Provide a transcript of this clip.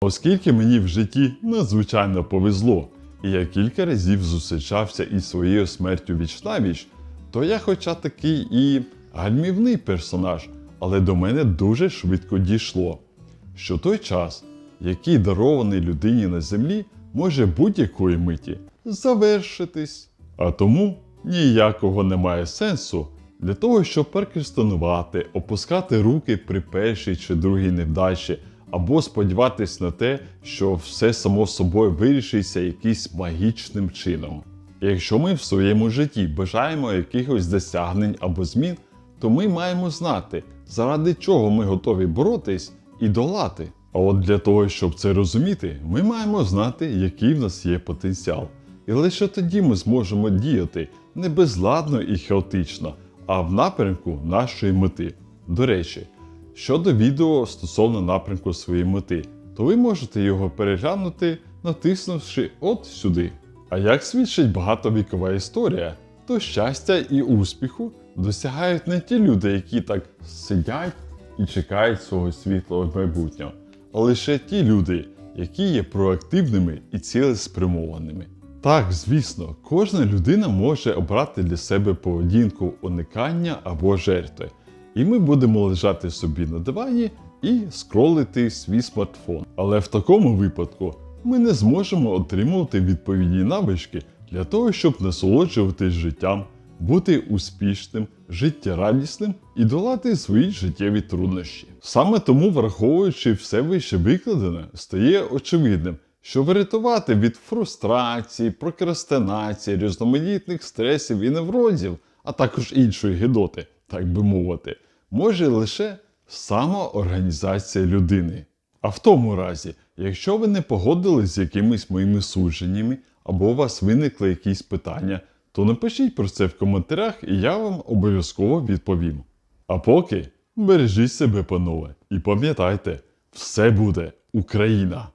Оскільки мені в житті надзвичайно повезло, і я кілька разів зустрічався із своєю смертю віч навіч, то я хоча такий і гальмівний персонаж, але до мене дуже швидко дійшло, що той час, який дарований людині на землі, може будь-якої миті завершитись. А тому ніякого немає сенсу для того, щоб перекрестонувати, опускати руки при першій чи другій невдачі, або сподіватись на те, що все само собою вирішиться якимсь магічним чином. Якщо ми в своєму житті бажаємо якихось досягнень або змін, то ми маємо знати, заради чого ми готові боротись і долати. А от для того, щоб це розуміти, ми маємо знати, який в нас є потенціал. І лише тоді ми зможемо діяти не безладно і хаотично, а в напрямку нашої мети. До речі, щодо відео стосовно напрямку своєї мети, то ви можете його переглянути, натиснувши от сюди. А як свідчить багатовікова історія, то щастя і успіху досягають не ті люди, які так сидять і чекають свого світлого майбутнього, а лише ті люди, які є проактивними і цілеспрямованими. Так, звісно, кожна людина може обрати для себе поведінку уникання або жертви. І ми будемо лежати собі на дивані і скролити свій смартфон. Але в такому випадку ми не зможемо отримувати відповідні навички для того, щоб насолоджуватись життям, бути успішним, життєрадісним і долати свої життєві труднощі. Саме тому, враховуючи все вище викладене, стає очевидним, що врятувати від фрустрації, прокрастинації, різноманітних стресів і неврозів, а також іншої гидоти, так би мовити, може лише самоорганізація людини. А в тому разі, якщо ви не погодились з якимись моїми судженнями, або у вас виникли якісь питання, то напишіть про це в коментарях, і я вам обов'язково відповім. А поки бережіть себе, панове, і пам'ятайте, все буде Україна!